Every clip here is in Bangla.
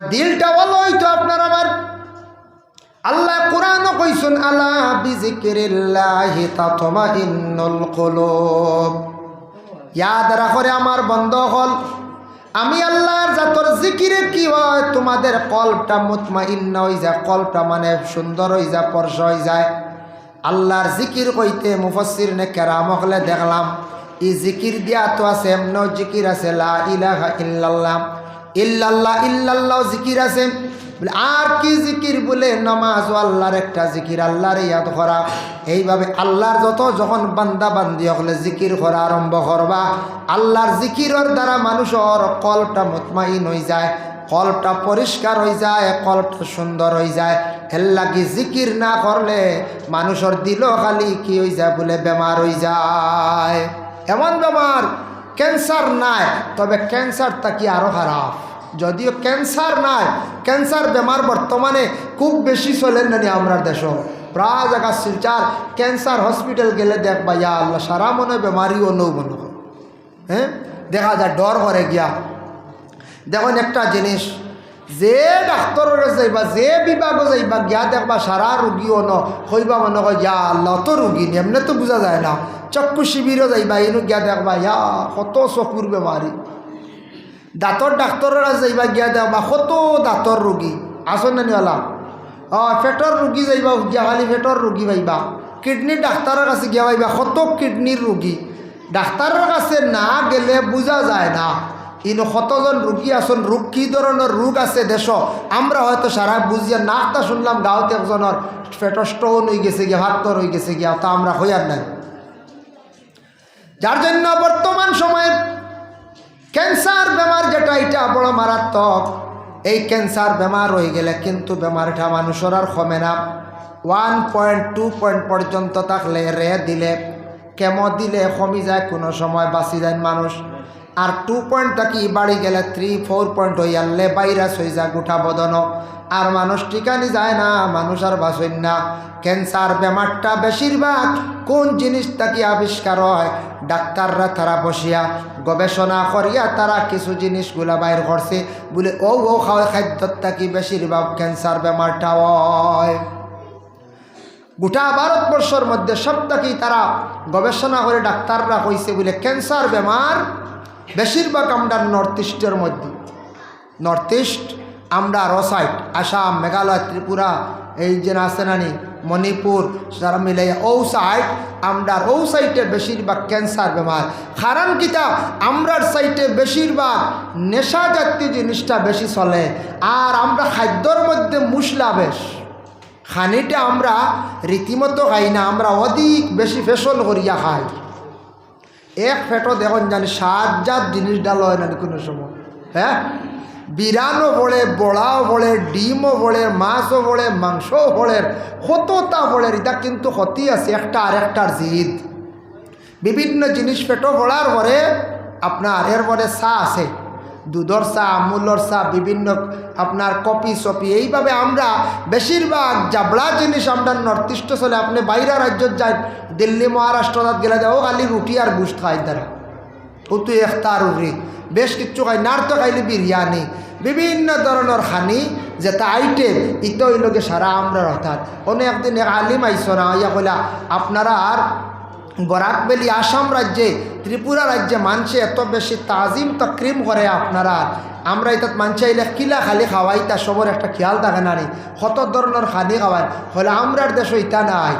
দিলটা বলো তো আপনার আমার। আল্লাহ কোরআন কইসুন, আলা বিজিকিরিল্লাহি তাতমাইন্নুল কুলুব। ইয়াদ রাখরে আমার বন্ধ হল। আমি আল্লাহর জাতর জিকিরে কি হয়? তোমাদের কল্পটা মুতমাইন্ন হয়ে যায়। কল্পটা মানে সুন্দর হয়ে যায় পর্শ হয়ে যায়। আল্লাহর জিকির কইতে মুফসির নে কেরামকলে দেখলাম ই জিকির দিয়া তো আছে এমন জিকির আছে, লা ইলাহা ইল্লাল্লাহ। ইল্লাল্লাহ ইল্লাল্লাহ জিকির আছে। বলে, আর কি জিকির বলে নমাজ ও আল্লাহর একটা জিকির আল্লাহর ইয়াদ করা। এইভাবে আল্লাহর যত, যখন বান্দা বান্দি হলে জিকির করা আরম্ভ করবা, আল্লাহর জিকিরের দ্বারা মানুষের কলটা মুতমাইন হয়ে যায় কলটা পরিষ্কার হয়ে যায় কলটা সুন্দর হয়ে যায়। এর লাগি জিকির না করলে মানুষের দিল খালি কি হয়ে যায় বলে বেমার হয়ে যায়। এমন বেমার ক্যান্সার নাই, তবে ক্যান্সার কি আরও খারাপ? যদিও ক্যান্সার নাই, ক্যান্সার বেমার বর্তমানে খুব বেশি চলেন নানি আমরা দেশ। প্রায় জায়গা শিলচার ক্যান্সার হসপিটাল গেলে দেখবা ইয়া আল্লাহ সারা মনে বেমারিও নৌ মনে। হ্যাঁ? দেখা যায়, ডর করে গিয়া। দেখুন একটা জিনিস যে ডাক্তরের যাইবা, যে বিভাগও যাইবা, গিয়া দেখবা সারা রুগীও ন হইবা মনে হয় ইয়া আল্লাহ তো রুগী এমনি তো বোঝা যায় না। চক্ষু শিবিরও যাইবা, এনু গিয়া দেখবা, ইয়া, কত চকুর বেমারি দাঁতর ডাক্তরের যাইবা, গিয়া দেখবা, কত দাঁতর রুগী আসন নানিওয়ালা অ পেটর রুগী যাইবা, গিয়া খালি পেটর রুগী পাইবা। কিডনির ডাক্তারের কাছে গিয়া পাইবা, কত কিডনির রুগী ডাক্তারের কাছে না গেলে বোঝা যায় না। ইনো কতজন রুগী আসন, রোগ কী ধরনের রোগ আছে দেশ? আমরা হয়তো সারা বুঝিয়া নাকটা শুনলাম গাঁওতে একজনের পেটর স্টোন হয়ে গেছে গিয়া ভাত্তর হয়ে গেছে গিয়া, তা আমরা হইয়ার নাই। যার জন্য বর্তমান সময়ে ক্যান্সার বেমার যেটা, এটা বড় মারাত্মক। এই ক্যান্সার বেমার হয়ে গেলে কিন্তু বেমারটা মানুষের আর কমে না। ওয়ান পয়েন্ট টু পয়েন্ট পর্যন্ত থাকলে রে দিলে, কেমো দিলে কমি যায়, কোনো সময় বাঁচি যায় মানুষ। আর টু পয়েন্ট থাকি বাড়ি গেলে থ্রি ফোর পয়েন্ট হইয়ালে ভাইরাস হয়ে যায় গোটা বদন। আর মানুষ টিকানি যায় না, মানুষ আর বাঁচেন না। ক্যান্সার বেমারটা বেশিরভাগ কোন জিনিস থাকি আবিষ্কার হয়? ডাক্তাররা তারা বসিয়া গবেষণা করিয়া তারা কিছু জিনিসগুলা বাইর করছে। বলে, ও ও খাওয়া খাদ্যর থাকি বেশিরভাগ ক্যান্সার বেমারটা হয়? গোটা ভারতবর্ষের মধ্যে সব থাকি তারা গবেষণা করে ডাক্তাররা কইছে বলে ক্যান্সার বেমার বেশিরভাগ আমরা নর্থ ইস্টের মধ্যে। নর্থ ইস্ট আমরা রসাইট আসাম মেঘালয় ত্রিপুরা, এই যে আছে নানি মণিপুর, যারা মিলে ও সাইড আমরার ও সাইটে বেশিরভাগ ক্যান্সার বেমার। কারণ কিতা আমরার সাইটে বেশিরভাগ নেশা জাতীয় জিনিসটা বেশি চলে। আর আমরা খাদ্যর মধ্যে মুসলা বেশ। খানিটা আমরা রীতিমতো খাই না, আমরা অধিক বেশি ফেশন করিয়া খাই। এক ফেটো দেখুন জানি সাত জাত জিনিস ডাল হয় না কোনো সময়। হ্যাঁ? বিরানও বলে, বড়াও বলে, ডিমও বলে, মাছও বলে, মাংসও বলে কতটা বলে, এটা কিন্তু হতি আছে, একটা আর একটার জিদ। বিভিন্ন জিনিস পেটো বলার পরে আপনার এরপরে চা আছে। দুধর চা আমুলর চা বিভিন্ন আপনার কপি সপি। এইভাবে আমরা বেশিরভাগ জাবড়া জিনিস আমরা নর্থ ইস্ট চলে আপনি বাইরে রাজ্যত যায় দিল্লি, মহারাষ্ট্র গেলে যাও খালি রুটি আর গুস্ত খাই তারা। উতু এখতার উরি। বেশ কিচ্ছু খাই নার তো খাইলে বিরিয়ানি। বিভিন্ন ধরনের খানি, যেটা আইটেম ইতো লোকে সারা আমরা অর্থাৎ অনেক একদিন আলিম আইস না, ইয়া কইলা, আপনারা আর বরাকবেলি আসাম রাজ্যে, ত্রিপুরা রাজ্যে মানুষে এত বেশি তাজিম তক্রিম করে আপনারা। আমরা এটাত মানছে আইলে কিলা খালি খাওয়াই, তা সবর একটা খেয়াল থাকে না কত ধরনের খানি খাওয়াই? হলে আমরার দেশ ইটা নাই।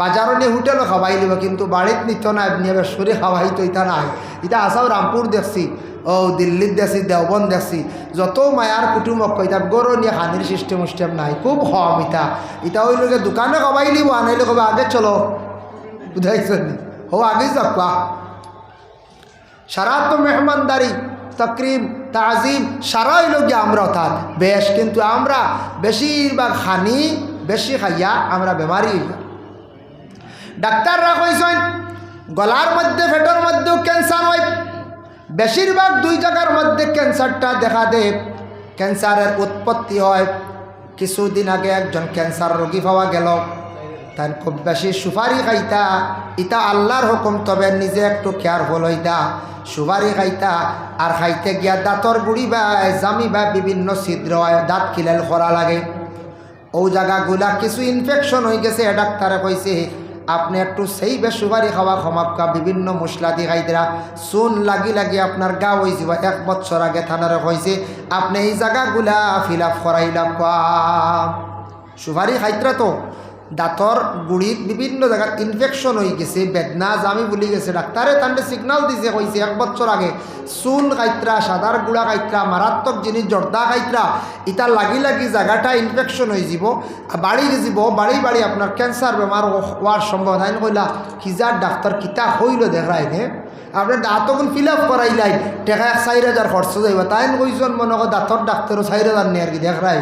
বাজারও নিয়ে হোটেলও খাওয়াই লিব, কিন্তু বাড়িত নিত না নিয়ে সরে খাওয়াই তো ইটা নাই। এটা আসাও রামপুর দেখছি, ও দিল্লিত দেখছি দেওবন দেখছি। যত মায়ার কুটুমক কইতা গরু নিয়ে খানির সিস্টেম উস্টেম নাই, খুব কম ইটা ইটা ওই লোকে দোকানে লিব, আনাইলে কবে আগে চলো। বুঝাইছেন হো আগে যাবা সারা তো মেহমানদারি তকরিম তাজিম সারাই লোক আমরা অর্থাৎ বেশ কিন্তু আমরা বেশিরভাগ হানি বেশি খাইয়া আমরা বেমারি ডাক্তাররা কইছেন গলার মধ্যে ফেটোর মধ্যেও ক্যান্সার হয় বেশিরভাগ দুই জায়গার মধ্যে ক্যান্সারটা দেখা দেয় ক্যান্সারের উৎপত্তি হয় কিছুদিন আগে একজন ক্যান্সার রোগী পাওয়া গেল তার খুব বেশি সুপারি খাইতা ইটা আল্লাহর হুকুম তবে নিজে একটু কেয়ারফুল হইতা সুবারি খাইতা, আর খাইতে গিয়া দাঁতর গুড়ি বা জামি বা বিভিন্ন ছিদ্র হয় দাঁত খিলাল করা লাগে। ও জায়গাগুলা কিছু ইনফেকশন হয়ে গেছে ডাক্তারে কইছে, আপনি একটু সেই বে সুপারি খাওয়া ক্ষমাপকা বিভিন্ন মশলা দিয়ে খাইতরা চুন লাগি লাগি আপনার গা হয়ে যাব। এক বছর আগে থানারে কইছে, আপনি এই জায়গাগুলা ফিল আপ করাইলা সুপারি খাইতরা তো? দাঁতর গুড়িত বিভিন্ন জায়গায় ইনফেকশন হয়ে গেছে বেদনা জামি বলি গেছে ডাক্তারে তান্ডে সিগনাল দিছে কইছে এক বছর আগে চুন কাইত্রা সাদার গুড়া কাইত্রা মারাত্মক জিনিস জর্দা কাইত্রা ইটা লাগি লাগি জায়গাটা ইনফেকশন হয়ে যাব বাড়ি যাব বাড়ি বাড়ি আপনার ক্যান্সার বেমার হওয়ার সম্ভাবনা কইলা কিজার ডাক্তার কিতা হইল দেখাই নে? আপনার দাঁতগুন ফিল আপ করাইলাই টেকা চার হাজার খরচ যাইব তাই কইজন মনে কর দাঁতর ডাক্তারও চার হাজার নিয়ে আর কি দেখাই।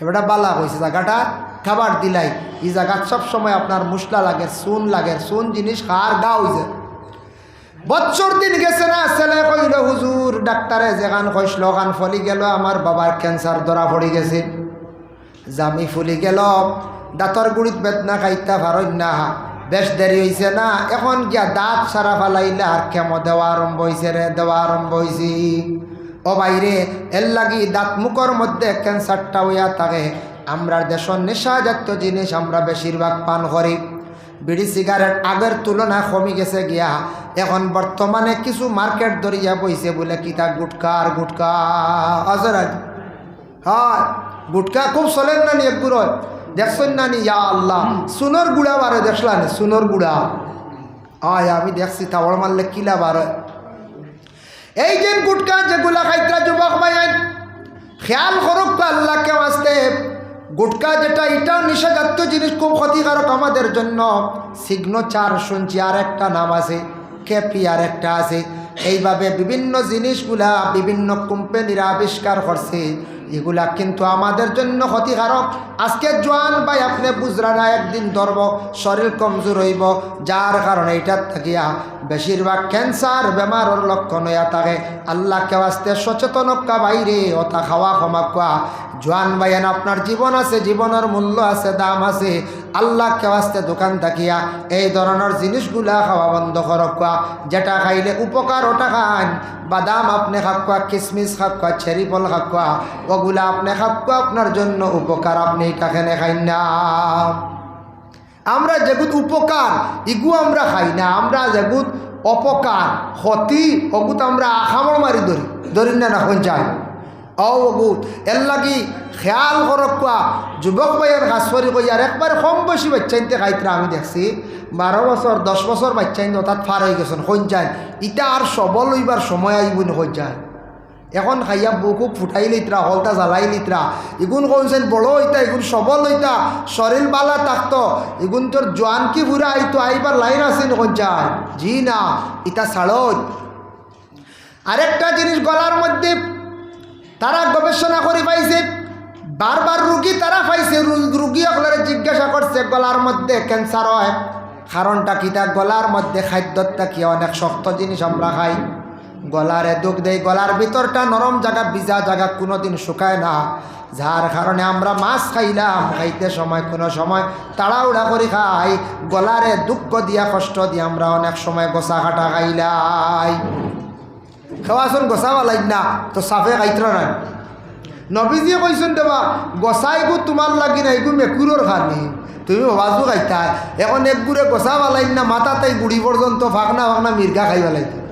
এবারটা বালা কইছে, জায়গাটা খাবার দিলাই। এই জায়গাত সব সময় আপনার মুসলা লাগে, চুন লাগে, চুন জিনিস খার গা হইছে। বছর দিন গেছে না, ছেলে কইল, হুজুর, ডাক্তারে যেখান কইসল ওখান ফলি গেল, আমার বাবার ক্যান্সার ধরা পড়ে গেছে। জামি ফুলি গেল, দাঁতর গুড়িত বেদনা খাইতা ভারই না। বেশ দেরি হয়েছে না, এখন গিয়া দাঁত সারা ফালাইলে আর কেমো দেওয়া আরম্ভ হয়েছে রে, দেওয়া আরম্ভ হয়েছে ও বাইরে, এর লাগি দাঁত মুখর মধ্যে ক্যান্সারটা হইয়া থাকে আমরা দেশের নেশা জাতীয় জিনিস আমরা বেশিরভাগ পান করি। বিড়ি সিগারেট আগের তুলনায় কমে গেছে গিয়া, এখন বর্তমানে কিছু মার্কেট ধরিয়া বইছে বলে কিতা গুটকা আর গুটকা। আজর হ্যাঁ গুটকা খুব চলেন না নি একগুলো দেখছেন না নি? ইয়া আল্লাহ, সুনোর গুড়া বারে দেখলাম সুনোর গুড়া। আয়, আমি দেখছি তাওয়ার মারলে কিলা বারে। এই যে গুটকা যেগুলা খাইতরা যুবক ভাই খেয়াল করুক তো আল্লাহকে আসতে, গুটকা যেটা, এটাও নিষেধাত্ম জিনিস খুব ক্ষতিকারক আমাদের জন্য। সিগ্ন চার শুনছি আর একটা নাম আছে, কেপি আর একটা আছে। এইভাবে বিভিন্ন জিনিসগুলা বিভিন্ন কোম্পানিরা আবিষ্কার করছে। এগুলা কিন্তু আমাদের জন্য ক্ষতিকারক। আজকে জোয়ান ভাই, আপনি বুঝরা না একদিন ধরব, শরীর কমজোর হইব, যার কারণে এইটার থাকিয়া বেশিরভাগ ক্যান্সার, বেমারের লক্ষণ হইয়া থাকে। আল্লাহকে আসতে সচেতনকা বাইরে ওটা খাওয়া ক্ষমা কোয়া। জোয়ান ভাইয়ান আপনার জীবন আছে, জীবনের মূল্য আছে, দাম আছে। আল্লাহকে আসতে দোকান থাকিয়া এই ধরনের জিনিসগুলা খাওয়া বন্ধ করকা যেটা খাইলে উপকার, ওটা খান। বাদাম আপনি খাকুয়া কিশমিশ খাকুয়া ছেরি ফল খাকুয়া ওগুলা আপনি খাকুয়া আপনার জন্য উপকার আপনি এটা খেনে খাই না। আমরা যেগুত উপকার, ইগু আমরা খাই না, আমরা যেগুত অপকার, ক্ষতি অগুত আমরা আখামর মারি ধরি ধরি না না যাই। অবুত এর লাগি খেয়াল করকুয়া যুবক ভাইয়ের গাছরি কই আর একবার কম বেশি বাচ্চাইতে খাইতে আমি দেখছি, বারো বছর, দশ বছর বাচ্চাইন অর্থাৎ ফার হয়ে গেছেন হইন যায় ইটা আর সবল হইবার সময় আইব হইন যায় এখন খাইয়া বুকু ফুটাই লিত্রা, হলটা জ্বালাই লিত্রা। ইগুন কইছেন বড় হইতা ইগুন সবল হইতা শরীর বালা থাকতো ইগুন তোর জোয়ান কি বুড়া আইতো আইবার লাইন কোন যায় জি না ইটা ছাড়ত আরেকটা জিনিস গলার মধ্যে তারা গবেষণা করে পাইছে বারবার রুগী তারা পাইছে রুগী আপনারা জিজ্ঞাসা করছে গলার মধ্যে ক্যান্সার হয়? কারণটা কি তা? গলার মধ্যে খাদ্যটা কি অনেক শক্ত জিনিস আমরা খাই। গলারে দুঃখ দেয় গলার ভিতরটা নরম জায়গা, ভিজা জায়গা কোনোদিন শুকায় না। যার কারণে আমরা মাছ খাইলাম, খাইতে সময়, কোনো সময় তাড়াউড়া করে খাই। গলারে দুঃখ দিয়া, কষ্ট দিয়ে আমরা অনেক সময় গোসা কাটা খাইলাই খাওয়াচোন গোসাবা লাগ না, তো সাফে খাইত্র না নবীজিয়ে কইছেন দেবা গোসাই গু তোমার লাগি না এগু মেকুরোর খানি। তুমি বাজু খাইতা এখন এক গুড়ে গোসা না মাথাতে গুড়ি পর্যন্ত ফাঁকনা ফাঁকনা মির্গা খাই বালাইতে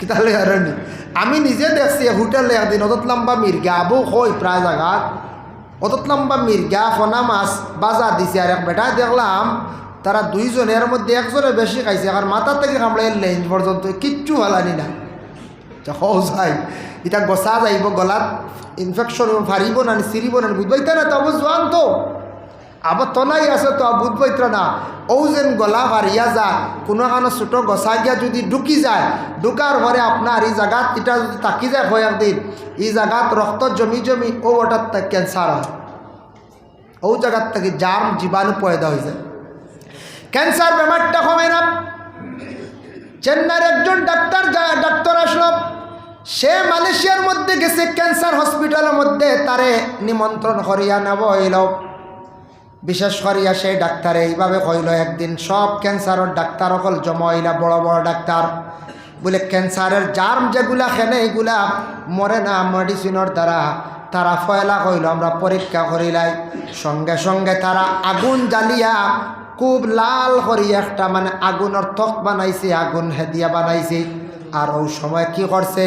কিতালে কারণে আমি নিজে দেখছি হোটেলে একদিন অত লম্বা মির্গা আবু কই প্রায় জায়গাত অত লম্বা মির্গা ফনা মাছ বাজার দিছে আর এক বেটা দেখলাম তারা দুইজনের মধ্যে একজনে বেশি খাইছে আর মাথা থেকে কামড়াই লেঞ্জ পর্যন্ত কিচ্ছু হালানি না সহজাই এটা গছা যাইব, গলাত ইনফেকশন ফারিব না চিরিব না বুধবাইতা না তবু জোয়ান তো আবার তনাই আছে তো বুধবাইত্রা না ও যেন গলা হারিয়া যায়। কোনো কারণে ছোটো গছা গিয়া যদি ঢুকি যায় ঢুকার পরে আপনার এই জায়গাত এটা যদি তাকি যায় হয় একদিন এই জায়গাত রক্ত জমি জমি ও ওটার ক্যান্সার হয়। ও জায়গার থেকে জার্ম জীবাণু পয়দা হয়ে যায়। ক্যান্সার বেমারটা কমে না। চেন্নাইয়ের একজন ডাক্তার ডাক্তার আসলো। সে মালয়েশিয়ার মধ্যে গেছে ক্যান্সার হসপিটালের মধ্যে তারে নিমন্ত্রণ করিয়া নেব হইল বিশেষ করিয়া সেই ডাক্তারে, এইভাবে কইল একদিন, সব ক্যান্সারের ডাক্তার অকল জমা হইলা বড় বড় ডাক্তার। বলে, ক্যান্সারের জার্ম যেগুলা খেনে এইগুলা মরে না মেডিসিনের দ্বারা। তারা ফয়লা কইল, আমরা পরীক্ষা করিলাই সঙ্গে সঙ্গে তারা আগুন জ্বালিয়া, খুব লাল করি একটা মানে আগুনের ত্বক বানাইছে, আগুন হেদিয়া বানাইছে। আর ওই সময় কি করছে?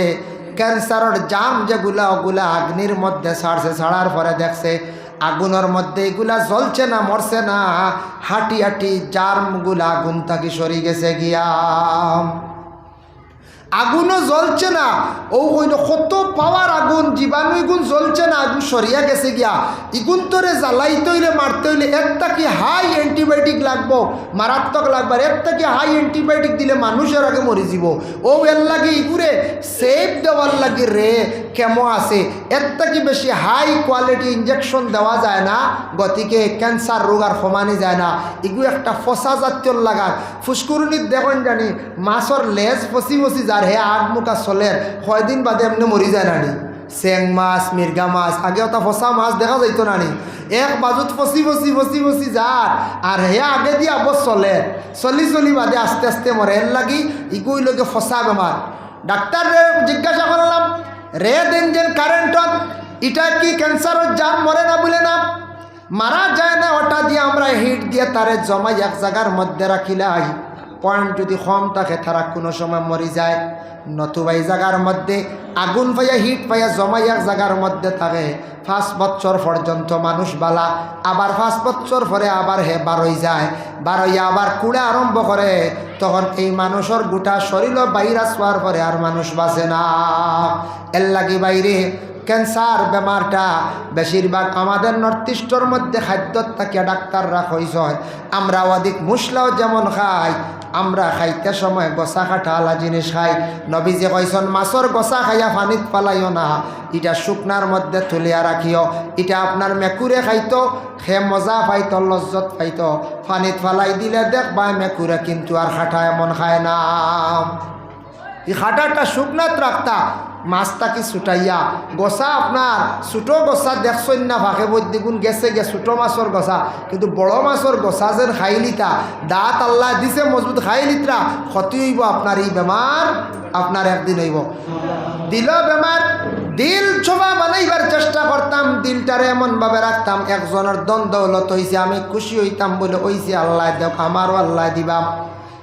ক্যান্সারের জাম যেগুলা, ওগুলা আগ্নির মধ্যে ছাড়ছে ছাড়ার পরে দেখছে আগুনের মধ্যে এগুলা জ্বলছে না, মরছে না। হাঁটি হাঁটি জার্মগুলা আগুন থাকি সরি গেছে গিয়া। আগুনও জ্বলছে না। ও হইল কত পাওয়ার আগুন, জীবাণু এগুন জ্বলছে না, আগুন সরিয়া গেছে গিয়া। ইগুন তোরে জ্বালাইতে হইলে, মারতে হইলে একটা কি হাই অ্যান্টিবায়োটিক লাগবো? মারাত্মক লাগবে আর একটা কি হাই অ্যান্টিবায়োটিক দিলে মানুষের আগে মরি যাব ও এর লাগে ইগুরে সেফ দেওয়ার লাগে রে কেমন আছে? একটা কি বেশি হাই কোয়ালিটি ইঞ্জেকশন দেওয়া যায় না? গতিকে ক্যান্সার রোগ আর সমানি যায় না। ইগু একটা ফসা জাতীয় লাগার। ফুসকুরুনিত দেখুন জানি, মাছর লেজ ফসি ফসি যার হে আগ মুখা চলের কয়দিন বাদে এমনি মরি যায় নানি। চেং মাছ মির্গা মাছ, আগে ওটা ফসা মাছ দেখা যাইতো নানি। এক বাজুত ফসি ফসি ফসি ফসি যার আর হে আগে দিয়ে আবর চলে। চলি চলি বাদে আস্তে আস্তে মরে এর লাগি ইগুই লগে ফসা বেমার ডাক্তার জিজ্ঞাসা করলাম রে দেন যেন কারেন্টত এটা কি ক্যান্সারের জাম মরে না বলে না? মারা যায় না ওটা দিয়ে আমরা হিট দিয়ে তারে জমাই এক জায়গার মধ্যে রাখিলাই পয়েন্ট যদি কম থাকে, তারা কোনো সময় মরি যায়। নতুবা এই জায়গার মধ্যে, আগুন পাইয়া, হিট পাইয়া জমাই এক জায়গার মধ্যে থাকে। পাঁচ বছর পর্যন্ত মানুষ বালা, আবার পাঁচ বছর পরে আবার হে বারোই যায়। বারোইয়া আবার কুড়ে আরম্ভ করে। তখন এই মানুষের গোটা শরীর বাইরা শোয়ার পরে আর মানুষ বাঁচে না। এর লাগি বাইরে, ক্যান্সার বেমারটা বেশিরভাগ আমাদের নর্থ ইস্টর মধ্যে খাদ্যত থাকিয়া ডাক্তাররা কইস আমরা অধিক মুসলাও যেমন খাই আমরা খাইতে সময় গসা কাঠালা জিনিস খাই। নবীজি কইসন মাছর গসা খাইয়া পানিত পালাইও না। এটা শুকনার মধ্যে তুলিয়া রাখিও এটা আপনার মেকুরে খাইত, সে মজা পাইত, লজ্জত পাইত। পানিত ফালাই দিলে দেখবা মেকুরে কিন্তু আর খাটা এমন খায় না। এই খাটাটা শুকনাত রাখতা মাছটাকে ছুটাইয়া। গছা আপনার ছোটো গছা দেখছেন না, ভাগে বদ্যিগুণ গেছে গে ছোটো মাছর গছা কিন্তু বড় মাছর গছা যেন খাইলিতা দাঁত আল্লাহ দিছে মজবুত খাইলিত্রা ক্ষতি হইব আপনার এই বেমার আপনার একদিন হইব। দিল বেমার দিল ছোবা বানাইবার চেষ্টা করতাম, দিলটারে এমনভাবে রাখতাম, একজনের দ্বন্দ্বলত হইছে, আমি খুশি হইতাম বলে হইছে, আল্লাহ দেখ আমারও আল্লাহ দিবাম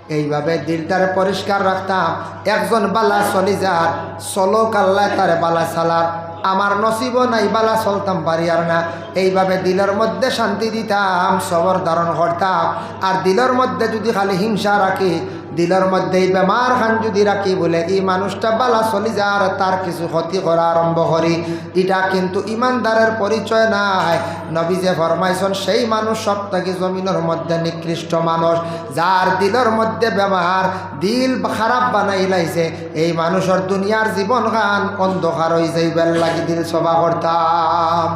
এইভাবে দিলটারে পরিষ্কার রাখতাম। একজন বালা চলি যার, চলো কাল্লায় তার বালা চালার। আমার নসিব নাই বালা চলতাম পারি আর না। এইভাবে দিলের মধ্যে শান্তি দিতাম, সবর ধারণ করতাম। আর দিলের মধ্যে যদি খালি হিংসা রাখি দিলের মধ্যে এই বেমার খান যদি রাখি বলে, এই মানুষটা বালা চলি যার তার কিছু ক্ষতি করা আরম্ভ করি। এটা কিন্তু ইমানদারের পরিচয় নাই। নবী যে ফরমাইছন, সেই মানুষ থেকে জমিনের মধ্যে নিকৃষ্ট মানুষ, যার দিলের মধ্যে বেমার, দিল খারাপ বানাই লাইছে, এই মানুষের দুনিয়ার জীবন গান অন্ধকার হয়ে যাইবার লাগি দিল সভা করতাম।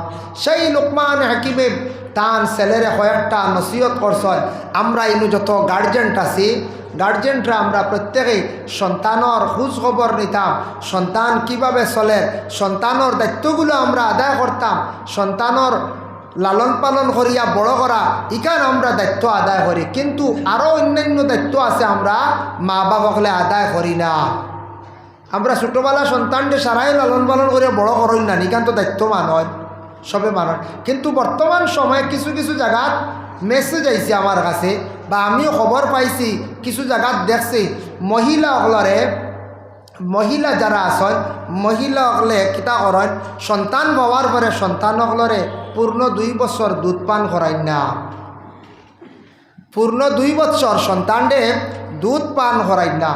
সেই লোকমান হাকিমে তান ছেলেরে কয়েকটা নসিহত করছেন, আমরা ইনু যত গার্জেন্ট আছি গার্জেনরা আমরা প্রত্যেকেই সন্তানর খোঁজ খবর নিতাম, সন্তান কীভাবে চলে সন্তানর দায়িত্বগুলো আমরা আদায় করতাম সন্তানর লালন পালন করিয়া বড় করা ইকান আমরা দায়িত্ব আদায় করি। কিন্তু আরও অন্যান্য দায়িত্ব আছে আমরা মা বাবাকলে আদায় করি না। আমরা ছোটোবেলা সন্তানকে সারাই লালন পালন করে বড় করেন না ইকান তো দায়িত্ব মানয় সবে মানয় কিন্তু বর্তমান সময়ে কিছু কিছু জায়গাত মেসেজ আইছে আমার কাছে বা আমিও খবর পাইছি, কিছু জায়গাত দেখছি। মহিলাসকলরে মহিলা যারা আছেন মহিলাসকলে কিতা করেন সন্তান পাওয়ার পরে সন্তানসকলরে পূর্ণ দুই বছর দুধ পান করাই না। পূর্ণ দুই বছর সন্তানরে দুধ পান করাই না।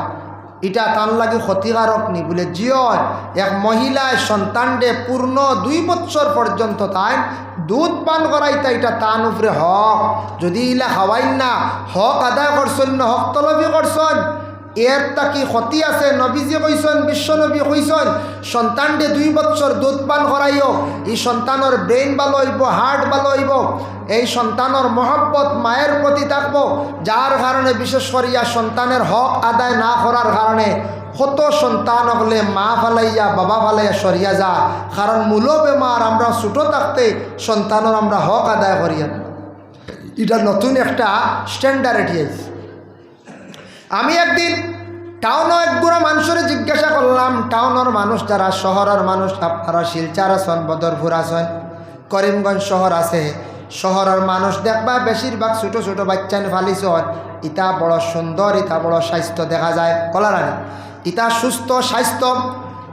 এটা তার লাগে ক্ষতিকারক নি বলে জিও এক মহিলায় সন্তানরে পূর্ণ দুই বছর পর্যন্ত তাই দুধ পান করাইতা এটা তান উপরে হক। যদি ইলা খাওয়াইন না, হক আদায় করছেন না হক তলবি করছেন এর তাকি ক্ষতি আছে, নবীজি কইসন বিশ্বনবী কইসন সন্তানটি দুই বছর দুধ পান করাইও এই সন্তানের ব্রেইন ভালো হইব হার্ট ভালো হইব। এই সন্তানের মহব্বত মায়ের প্রতি থাকব, যার কারণে বিশেষ করিয়া সন্তানের হক আদায় না করার কারণে কত সন্তান হলে মা ফালাইয়া বাবা ফালাইয়া সরিয়া যা। কারণ মূল বেমার আমরা ছোটো থাকতে সন্তানের আমরা হক আদায় করিয়া এটা নতুন একটা স্ট্যান্ডার্ড এটি আছে আমি একদিন টাউনও একগুলো মানুষের জিজ্ঞাসা করলাম, টাউনের মানুষ যারা, শহরের মানুষ, আপনারা শিলচার আছেন, বদরপুর আছেন, করিমগঞ্জ শহর আছে শহরের মানুষ দেখবা বেশিরভাগ ছোটো ছোটো বাচ্চান ফালিস ইতা বড় সুন্দর, ইতা বড় স্বাস্থ্য দেখা যায়। কলারানি ইতা সুস্থ, স্বাস্থ্য।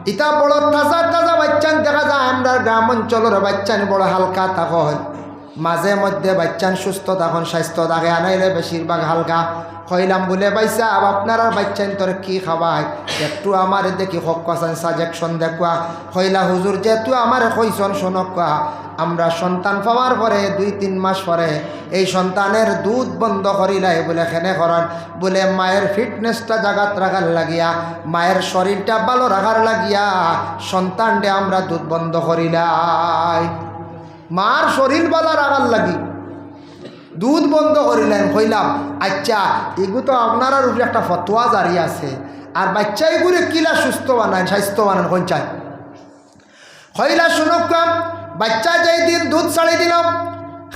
ইতা বড় তাজা তাজা বাচ্চান দেখা যায়। আমরা গ্রাম অঞ্চলের বাচ্চান বড় হালকা তখন মাঝে মধ্যে বাচ্চান সুস্থ তখন স্বাস্থ্য থাকে, আনাইলে বেশিরভাগ হালকা। কইলাম, বলে পাইছা, আব আপনারা বাচ্চান তোর কি খাওয়াই একটু আমার দেখি, হক কাসান, সাজেকশন দেখুয়া। কইলা, হুজুর, যেহেতু আমার কইসন শোনক কোয়া, আমরা সন্তান পাওয়ার পরে, দুই, তিন মাস পরে, এই সন্তানের দুধ বন্ধ করিলাই, বলে খেনে করান। বলে, মায়ের ফিটনেসটা জাগাত রাখার লাগিয়া, মায়ের শরীরটা ভালো রাখার লাগিয়া সন্তানটে আমরা দুধ বন্ধ করিলাই। মার শরীর ভালো রাখার লাগি। দুধ বন্ধ করিলেন কইলাম আচ্ছা এগু তো আপনার উপরে একটা ফতোয়া জারি আছে, আর বাচ্চা এগুলো কিলা সুস্থ বানান স্বাস্থ্য বানান কঞ্চায় কইলা, শুনক কাম, বাচ্চা যেই দিন দুধ ছাড়ি দিলাম,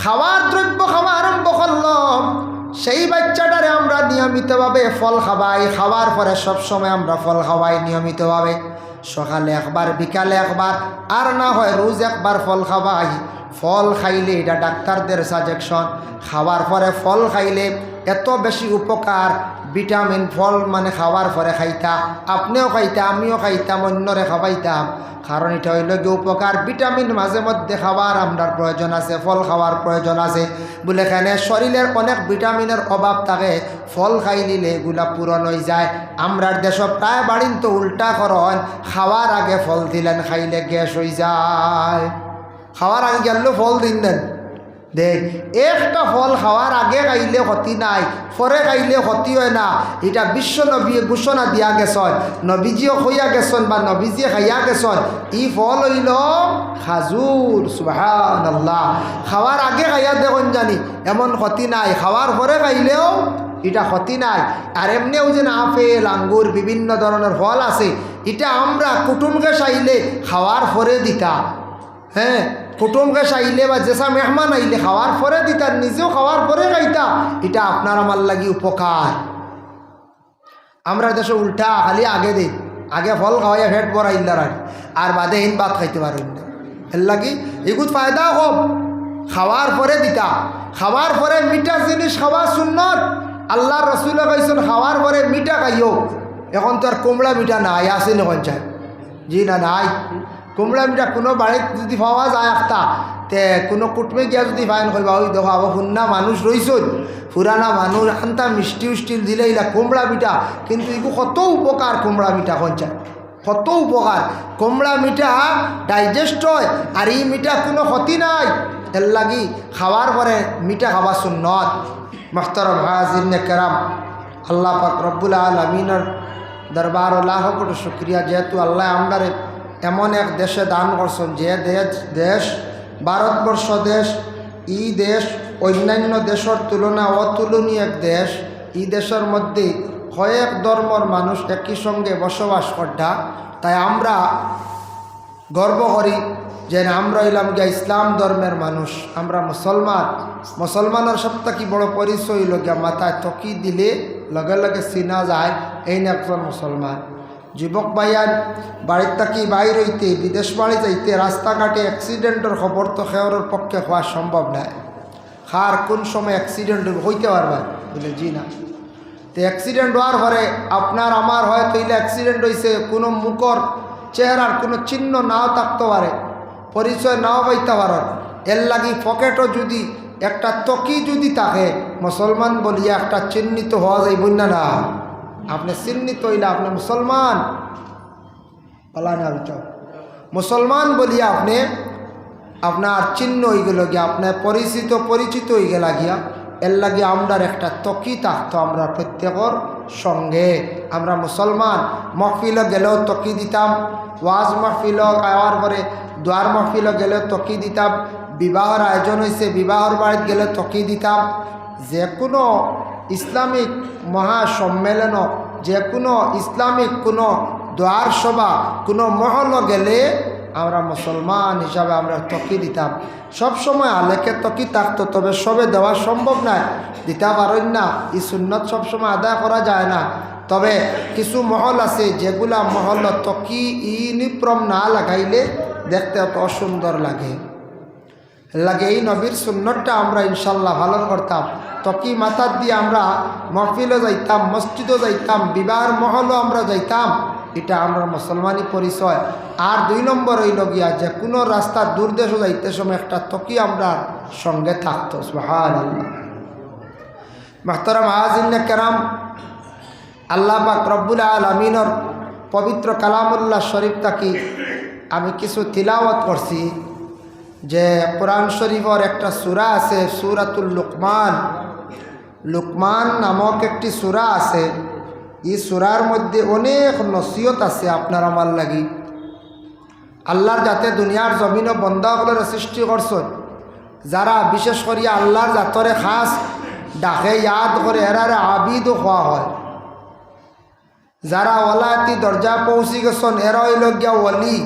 খাওয়ার দ্রব্য খাওয়া আরম্ভ করলাম, সেই বাচ্চাটারে আমরা নিয়মিতভাবে ফল খাওয়াই, খাওয়ার পরে সবসময় আমরা ফল খাওয়াই নিয়মিতভাবে। সকালে একবার, বিকালে একবার, আর না হয় রোজ একবার ফল খাওয়াই। ফল খাইলে এটা ডাক্তারদের সাজেকশন খাওয়ার পরে ফল খাইলে এত বেশি উপকার ভিটামিন, ফল মানে খাওয়ার পরে খাইতা। আপনিও খাইতা, আমিও খাইতাম অন্যরে খাওয়াইতাম কারণ এটা হইল কি উপকার। ভিটামিন মাঝে মধ্যে খাওয়ার আমরার প্রয়োজন আছে, ফল খাওয়ার প্রয়োজন আছে। বলে এখানে শরীরের অনেক ভিটামিনের অভাব থাকে। ফল খাই নিলে এগুলা পূরণ হয়ে যায়। আমরার দেশ প্রায় বাড়িন তো উল্টা করন খাওয়ার আগে ফল দিলেন, খাইলে গ্যাস হয়ে যায়। খাওয়ার আগে গেলেও ফল দিন দেন। দেখ একটা ফল খাওয়ার আগে খাইলে ক্ষতি নাই, পরে খাইলে ক্ষতি হয় না। এটা বিশ্ব নবী ঘোষণা দিয়া গেছন, নবীজিও হইয়া গেছন বা নবীজিয়ে খাইয়া গেছন। ই ফল হইল খাজুর সুহান আল্লাহ খাওয়ার আগে খাইয়া দেখুন জানি, এমন ক্ষতি নাই। খাওয়ার পরে খাইলেও এটা ক্ষতি নাই। আর এমনিও যে আপেল, আঙ্গুর, বিভিন্ন ধরনের ফল আছে, এটা আমরা কুটুমকে চাইলে খাওয়ার পরে দিতা। হ্যাঁ? কুটুমকে চাইলে বা যেসা মেহমান আইলে খাওয়ার পরে দিতা নিজেও খাওয়ার পরে খাইতা। এটা আপনার আমার লাগি উপকার। আমরা দেশে উল্টা খালি আগে দিই আগে ফল খাওয়াইয়া ফেট বড়াইল্লার আর আর বাদে হিন ভাত খাইতে পারেন না। এর লাগি এগুত ফায়দা হোক খাওয়ার পরে দিতা, খাওয়ার পরে মিঠা জিনিস খাওয়া সুন্নত। আল্লাহ রসুল কইসন খাওয়ার পরে মিঠা খাইও। এখন তো আর কুমড়া মিঠা নাই আসে নখন চাই? জি না, নাই। কুমড়া মিঠা কোনো বাড়িত যদি পাওয়া যায় একটা তে কোনো কুটমে গিয়া যদি ফাইন কইবা ওই দেখো আবার শুননা মানুষ রইছই ফুরানা মানুষ আনতা মিষ্টি উষ্টি দিলে ইলা কুমড়া মিঠা কিন্তু এগু কত উপকার কুমড়া মিঠা কঞ্চা? কত উপকার কুমড়া মিঠা ডাইজেস্ট হয়, আর এই মিঠা কোনো ক্ষতি নাই। এর লাগি খাওয়ার পরে মিঠা খাওয়া সুন্নত। মখতরম হাজির কেরাম আল্লাহ পাক রব্বুল আলমিনের দরবার লাখ কোটি শুক্রিয়া যেহেতু আল্লাহ আমরারে এমন এক দেশে দান করছেন, যে দেশ দেশ, ভারতবর্ষ দেশ, ই দেশ, অন্যান্য দেশের তুলনা, অতুলনীয় এক দেশ। ই দেশের মধ্যে কয়েক ধর্মর মানুষ একই সঙ্গে বসবাস করতা তাই আমরা গর্ব করি যে আমরা হইলাম গিয়া ইসলাম ধর্মের মানুষ। আমরা মুসলমান। মুসলমানের সবটা কি বড় পরিচয় হইল মাথায় তকি দিলে লগে লগে চিনা যায়, এই না একজন মুসলমান। যুবক ভাইয়ান বাড়ির থাকি বাইর হইতে বিদেশ বাড়ি যাইতে রাস্তাঘাটে অ্যাক্সিডেন্টের খবর তো খেয়ারের পক্ষে হওয়া সম্ভব নয় খার কোন সময় অ্যাক্সিডেন্ট হইতে পারবা বলে, জি না। তো অ্যাক্সিডেন্ট হওয়ার পরে আপনার আমার হয়তো ইলে অ্যাক্সিডেন্ট হয়েছে কোনো মুখর চেহারার কোনো চিহ্ন নাও থাকতে পারে পরিচয় নাও পাইতে পারেন এর লাগি পকেটও যদি একটা তকি যদি থাকে মুসলমান বলিয়া একটা চিহ্নিত হওয়া যাইব না না? আপনি চিহ্নিত হইলে আপনি মুসলমান। বলা না বিচার মুসলমান বলিয়া আপনি, আপনার চিহ্ন হয়ে গেল গিয়া আপনার পরিচিত পরিচিত হয়ে গেলা গিয়া, এর লাগে আমরার একটা তকি থাকতো আমরা প্রত্যেকর সঙ্গে। আমরা মুসলমান। মহফিল গেলেও তকি দিতাম, ওয়াজ মহফিল আওয়ার পরে দুয়ার মহফিল গেলেও তকি দিতাম, বিবাহর আয়োজন হয়েছে বিবাহর বাড়িতে গেলে তকি দিতাম। যে কোনো ইসলামিক মহাসম্মেলন যে কোনো ইসলামিক কোনো দোয়ার সভা, কোনো মহল গেলে আমরা মুসলমান হিসাবে আমরা তকি দিতাম। সবসময় আলেকে তকি থাকতো, তবে সবে দেওয়া সম্ভব নয় দিতে পারেন না, এই সুন্নত সবসময় আদায় করা যায় না। তবে কিছু মহল আছে, যেগুলা মহল তকি ইউনিফর্ম না লাগাইলে দেখতে অত অসুন্দর লাগে। লাগে এই নবীর সুন্নতটা আমরা ইনশাল্লাহ পালন করতাম। তকি মাথার দিয়ে আমরা মহফিলও যাইতাম, মসজিদও যাইতাম বিবাহের মহলও আমরা যাইতাম। এটা আমরা মুসলমানি পরিচয়। আর দুই নম্বর হইল গিয়া যে কোনো রাস্তা দূর দেশও যাইতে সময় একটা তকি আমরা সঙ্গে থাকতো সুহান আল্লাহ মাহতারাম আজিন্নে কেরাম, আল্লাহ পাক রব্বুল আলমিনর পবিত্র কালামুল্লাহ শরীফ তাকি আমি কিছু তিলাওয়াত করছি। যে কোরআন শরীফর একটা সুরা আছে, সুরাতুল লুকমান। লুকমান নামক একটি সুরা আছে। এই সুরার মধ্যে অনেক নসিয়ত আছে আপনার আমার লাগি। আল্লাহর যাতে দুনিয়ার জমিনও বন্ধাগুলোর সৃষ্টি করছেন যারা বিশেষ করিয়া আল্লাহর জাতরে খাস ডাকে ইয়াদ করে এরারে আবিদও হওয়া হয়। যারা ওলাতি দরজা পৌঁছি গেছেন এরা হইল গিয়া ওলি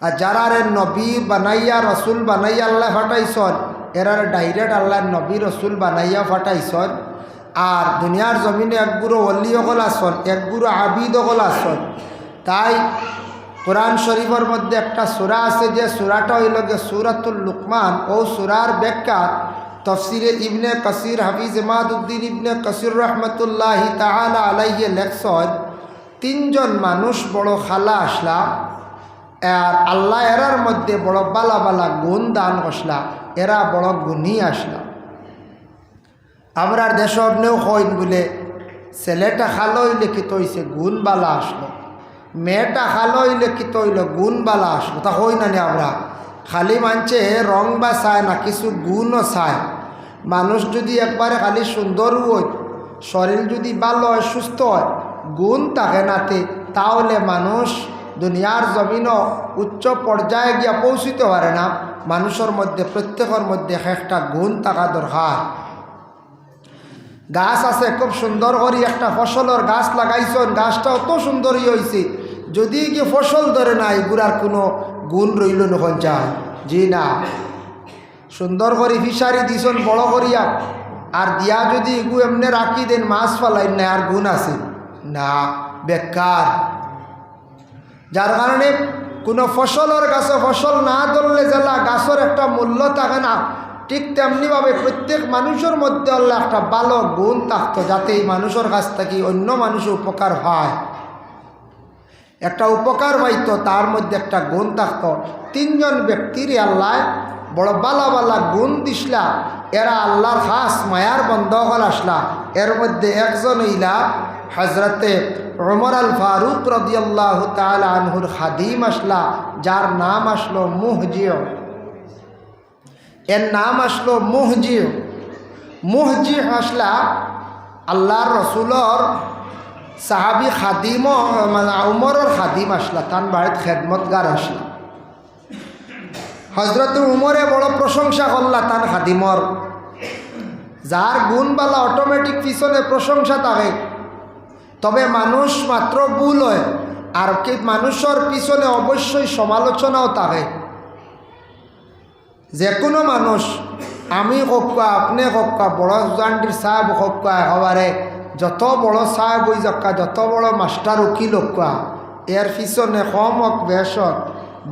আর যারা রে নবী বানাইয়া, রসুল বানাইয়া আল্লাহ ফাটাইছন, এরারে ডাইরেক্ট আল্লাহ নবী, রসুল বানাইয়া ফাটাইছন। আর দুনিয়ার জমিনে একগুরো অলি অকল আসন একগুরো আবিদ অকল আসন। তাই কোরআন শরীফের মধ্যে একটা সুরা আছে যে সুরাটা হইল গিয়ে সুরাতুল লুকমান। ও সুরার ব্যাখ্যা তফসিরে ইবনে কসির হাফিজ ইমাদুদ্দিন ইবনে কসির রহমতুল্লাহি তাহলা আলাইয়ে লেখসন তিনজন মানুষ বড় খালা আসলা আর আল্লাহ এরার মধ্যে বড় বালা বালা গুণ দান করসলা এরা বড় গুণী আসলা। আমরার দেশ অন্যও হইন বলে, ছেলেটা খালো হইলে কি তৈছে গুণ বালা আসলো? মেয়েটা খালো হইলে কি তৈল গুণ বালা আসলো? তা হই না নি আমরা? খালি মানছে রং বা চায় না, কিছু গুণও চায় মানুষ যদি একবারে খালি সুন্দর হয় শরীর যদি ভালো হয়, সুস্থ হয়, গুণ থাকে নাতে তাহলে মানুষ দুনিয়ার জমিনও উচ্চ পর্যায়ে গিয়া পৌঁছিতে পারে না। মানুষের মধ্যে, প্রত্যেকের মধ্যে একটা গুণ থাকা দরকার। গাছ আছে, খুব সুন্দর করে একটা ফসলের গাছ লাগাইছেন গাছটা অত সুন্দরই হয়েছে যদি কি ফসল ধরে না এগুলার কোনো গুণ রইল নখন যায় জি না। সুন্দর করে ফিসারি দিছন, বড় করিয়া। আর দিয়া যদি এগু এমনি রাখি দেন, মাছ ফালাই না আর গুণ আছে। না, বেকার। যার কারণে কোনো ফসলের গাছে ফসল না ধরলে জেলা গাছের একটা মূল্য থাকে না। ঠিক তেমনিভাবে প্রত্যেক মানুষের মধ্যে আল্লাহ একটা ভালো গুণ থাকতো যাতে এই মানুষের কাছ থেকে অন্য মানুষ উপকার হয়। একটা উপকার পাইতো, তার মধ্যে একটা গুণ থাকতো। তিনজন ব্যক্তির আল্লাহ বড় বালা বালা গুণ দিসলা। এরা আল্লাহর খাস মায়ার বন্ধ হল আসলা। এর মধ্যে একজন ইলা হজরতে ওমর আল ফারুক রদিয়াল্লাহ তাল আনহুর খাদিম আসলা, যার নাম আসলো মুহজিও এর নাম আসলো মুহজিও মুহজি আসলা আল্লাহর রসুলর সাহাবি খাদিম মানে উমরের খাদিম আসলা তান বাড়িত খেদমতগার আসলা। হজরত উমরে বড় প্রশংসা করলা তান খাদিমর। যার গুণবালা অটোমেটিক পিছনে প্রশংসা থাকে তবে মানুষ মাত্র ভুল হয়, আর কি মানুষের পিছনে অবশ্যই সমালোচনাও থাকে যে কোনো মানুষ, আমি কক্কা আপনি কক্কা বড় জান্ডির সাহেব কক্কা একেবারে যত বড় সাহেব হই যাক্কা যত বড় মাস্টার উকিল হক্কা এর পিছনে কম হোক বেশ হোক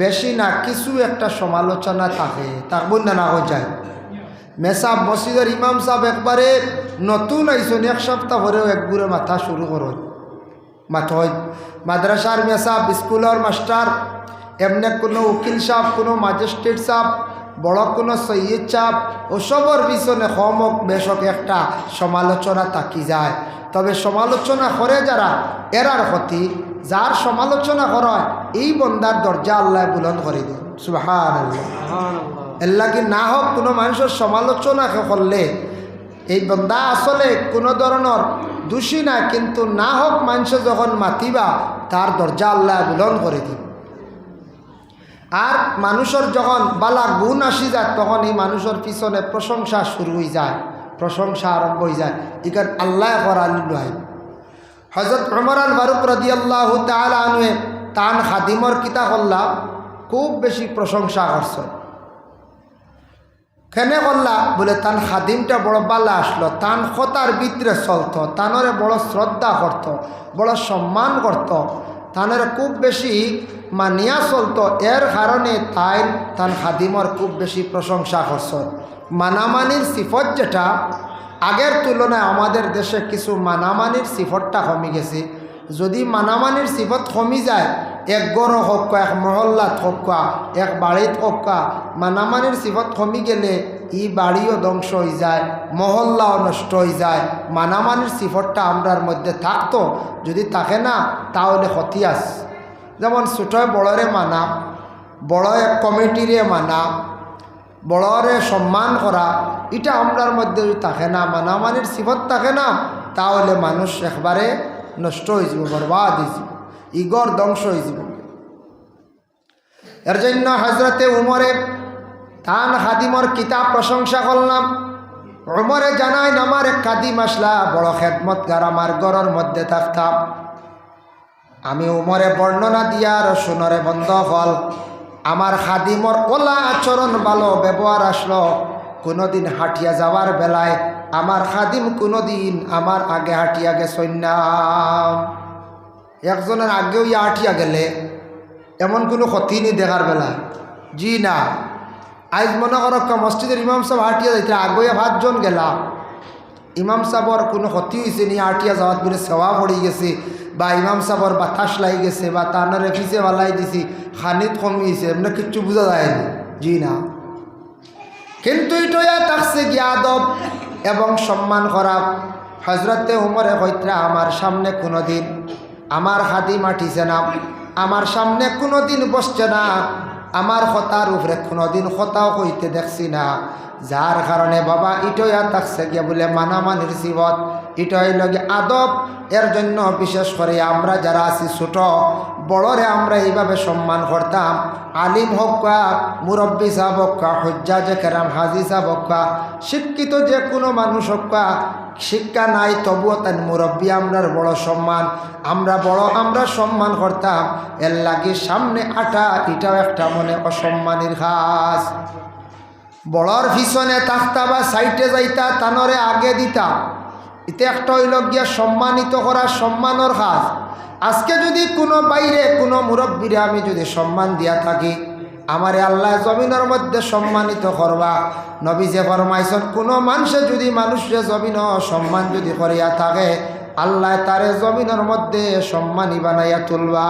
বেশি না কিছু একটা সমালোচনা থাকে থাকব না না হয়ে যায়। মেসাব মসজিদের ইমাম সাহেব একবারে নতুন আইসন, এক সপ্তাহ ভরেও একগুড়ে মাথা শুরু করো মাথয় মাদ্রাসার মেসাব, স্কুলের মাস্টার, এমনি কোনো উকিল সাহেব, কোনো ম্যাজিস্ট্রেট সাহেব, বড় কোনো সৈয়দ চাপ ওসবর পিছনে হমক বেশক একটা সমালোচনা থাকি যায়। তবে সমালোচনা করে যারা, এরার ক্ষতি, যার সমালোচনা করা এই বন্দার দরজা আল্লাহ বুলন করে দেন। সুহান এল্লা কি না হোক কোনো মানুষের সমালোচনা করলে, এই বন্দা আসলে কোনো ধরনের দোষী না, কিন্তু না হোক মানুষ যখন মাতিবা, তার দরজা আল্লাহ বুলন করে দিন আর মানুষের যখন বালা গুণ আসি যায়, তখন এই মানুষের পিছনে প্রশংসা শুরু হয়ে যায়, প্রশংসা আরম্ভ হয়ে যায়। ইকার আল্লাহ করালিল্লাই হজরত রমর আল ফারুক রদি আল্লাহ তালুয়ে তান খাদিমর কিতা করলাম খুব বেশি প্রশংসা করছেন। কেনে করলা? বলে, তান খাদিমটা বড় বালা আসলো। তান খতার ভিতরে চলতো। তানরে বড় শ্রদ্ধা করত, বড় সম্মান করত। তানের খুব বেশি মানিয়া চলতো। এর কারণে তাই তান খাদিমর খুব বেশি প্রশংসা করছ। মানামানির সিফত যেটা, আগের তুলনায় আমাদের দেশে কিছু মানামানির সিফতটা কমে গেছে। যদি মানামানির সিফত কমি যায়, এক গড় হোক এক মহল্লাত হোক এক বাড়িত হোক মানামানির সিফত কমি গেলে ই বাড়িও ধ্বংস হয়ে যায়, মহল্লাও নষ্ট হয়ে যায়। মানামানির সিফতটা আমরার মধ্যে থাকতো, যদি থাকে না, তাহলে আস যেমন ছোটয় বড়রে মানা বড় এক কমিটিরে মানা বড়রে সম্মান করা এটা আমরার মধ্যে যদি থাকে না মানামানির সিফত থাকে না, তাহলে মানুষ একবারে নষ্ট হয়ে যাব, বরবাদ হয়ে যাব, ইগর ধ্বংস হয়ে যাব। এর জন্য হজরতে উমরে তান খাদিমর কিতাব প্রশংসা করলাম। উমরে জানাই আমার এক খাদিম আসলা, বড় খেদমতগার আমার গড়ের মধ্যে থাকতাম আমি উমরে বর্ণনা দিয়ার সোনরে বন্ধ হল। আমার খাদিমর ওলা আচরণ ভালো, ব্যবহার আসলো। কোনোদিন হাঁটিয়া যাওয়ার বেলায় আমার খাদিম কোনোদিন আমার আগে হাঁটিয়া গেছই না। একজনের আগেও ইয়া হাঁটিয়া গেলে, এমন কোনো ক্ষতি নেই দেখার বেলা। জি না। আজ মনে করো মসজিদের ইমাম সাহেব হাঁটিয়া যাইতে আগে পাঁচজন গেলা ইমাম সাহর কোনো ক্ষতি হয়েছে নি আটিয়া যাওয়াত বলে সেবা পড়ে গেছে, বা ইমাম সাহর বাতাস লাই গেছে, বা তানারে ফিসে বালাই দিছি, খানিত কমিয়েছে এমনি কিচ্ছু বোঝা যায়নি জি না। কিন্তু এটা থাকছে গিয়াদব এবং সম্মান করা। হজরতে উমরে হইত্রা আমার সামনে কোনো দিন আমার হাতি মাটিছে না, আমার সামনে কোনো দিন বসছে না, আমার হতার উপরে কোনো দিন হতাও হইতে দেখছি না। যার কারণে বাবা ইটয়া থাকছে গিয়ে বলে মানামানির জীবত ইটই লগে আদব। এর জন্য বিশেষ করে আমরা যারা আছি ছোট, বড়রে আমরা এইভাবে সম্মান করতাম। আলিম হকা মুরব্বী সাহেব হকা হজ্জা যে কেরাম, হাজি সাহেব হকা শিক্ষিত যে কোনো মানুষ হকা শিক্ষা নাই, তবুও তার মুরব্বী আমরার বড় সম্মান। আমরা বড়, আমরা সম্মান করতাম। এর লাগে সামনে আটা, এটাও একটা মনে অসম্মানের ঘাস বড়র পিছনে তাকতা বা সাইটে যাইতা তানরে আগে দিতা। এতে একটা হইল গিয়া সম্মানিত করা সম্মানের কাজ আজকে যদি কোনো বাইরে কোনো মুরব্বীরে আমি যদি সম্মান দিয়া থাকি আমারে আল্লাহ জমিনের মধ্যে সম্মানিত করবা নবী যে ফরমাইছন কোনো মানুষে যদি মানুষের জমিন সম্মান যদি করিয়া থাকে, আল্লাহ তারে জমিনের মধ্যে সম্মানী বানাইয়া তুলবা।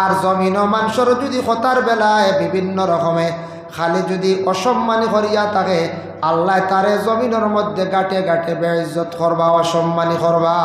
আর জমিন মানুষের যদি কথার বেলায় বিভিন্ন রকমে খালি যদি অসম্মানী করিয়া থাকে, আল্লাহ তারে জমিনের মধ্যে গাটে গাটে বেজত করবা, অসম্মানি করবা।